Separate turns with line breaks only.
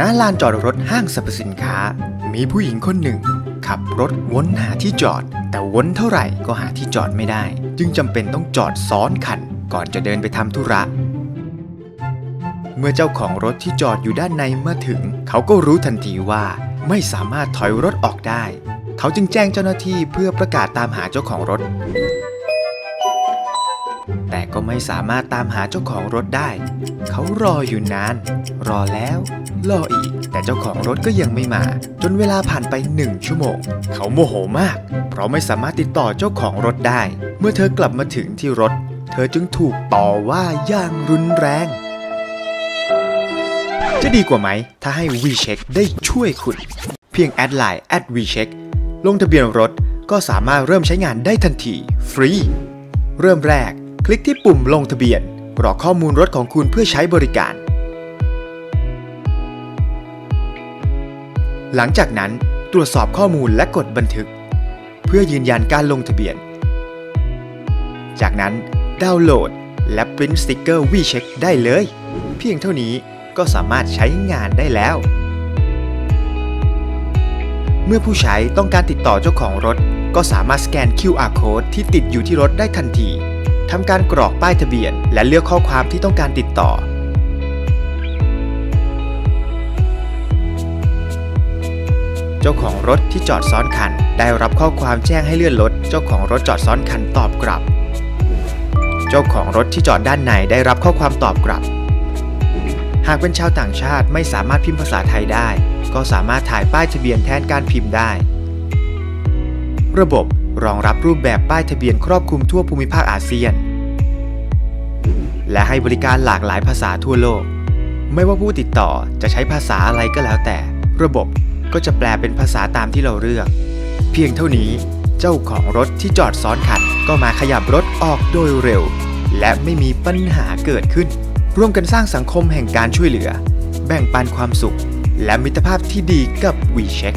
ณลานจอดรถห้างสรรพสินค้า มีผู้หญิงคนหนึ่ง ขับรถวนหาที่จอด แต่วนเท่าไหร่ก็หาที่จอดไม่ได้ จึงจำเป็นต้องจอดซ้อนคัน ก่อนจะเดินไปทำธุระ เมื่อเจ้าของรถที่จอดอยู่ด้านในเมาถึง เขาก็รู้ทันทีว่าไม่สามารถถอยรถออกได้ เขาจึงแจ้งเจ้าหน้าที่เพื่อประกาศตามหาเจ้าของรถ แต่ก็ไม่สามารถตามหาเจ้าของรถได้ เขารออยู่นาน รอแล้ว รออีก แต่เจ้าของรถก็ยังไม่มา จนเวลาผ่านไปหนึ่งชั่วโมง เขาโมโหมาก เพราะไม่สามารถติดต่อเจ้าของรถได้ เมื่อเธอกลับมาถึงที่รถ เธอจึงถูกต่อว่าอย่างรุนแรง จะดีกว่าไหม ถ้าให้ WeCheck ได้ช่วยคุณ เพียงแอดไลน์ @WeCheck ลงทะเบียนรถก็สามารถเริ่มใช้งานได้ทันที ฟรี เริ่มแรก คลิกที่ปุ่มลงทะเบียนกรอกข้อมูลรถของคุณเพื่อใช้บริการ หลังจากนั้นตรวจสอบข้อมูลและกดบันทึก เพื่อยืนยันการลงทะเบียน จากนั้นดาวน์โหลด และปริ้นสติกเกอร์ WeCheck ได้เลย เพียงเท่านี้ก็สามารถใช้งานได้แล้ว เมื่อผู้ใช้ต้องการติดต่อเจ้าของรถ ก็สามารถสแกน QR code ที่ติดอยู่ที่รถได้ทันที ทำการกรอกป้ายทะเบียน และเลือกข้อความที่ต้องการติดต่อ เจ้าของรถที่จอดซ้อนคัน ได้รับข้อความแจ้งให้เลื่อนรถ เจ้าของรถจอดซ้อนคันตอบกลับ เจ้าของรถที่จอดด้านในได้รับข้อความตอบกลับ หากเป็นชาวต่างชาติไม่สามารถพิมพ์ภาษาไทยได้ ก็สามารถถ่ายป้ายทะเบียนแทนการพิมพ์ได้ ระบบ รองรับรูปแบบป้ายทะเบียนครอบคลุมทั่วภูมิภาคอาเซียน และให้บริการหลากหลายภาษาทั่วโลก ไม่ว่าผู้ติดต่อจะใช้ภาษาอะไรก็แล้วแต่ ระบบก็จะแปลเป็นภาษาตามที่เราเลือก เพียงเท่านี้เจ้าของรถที่จอดซ้อนคันก็มาขยับรถออกโดยเร็ว และไม่มีปัญหาเกิดขึ้น ร่วมกันสร้างสังคมแห่งการช่วยเหลือ แบ่งปันความสุข และมิตรภาพที่ดีกับ WeCheck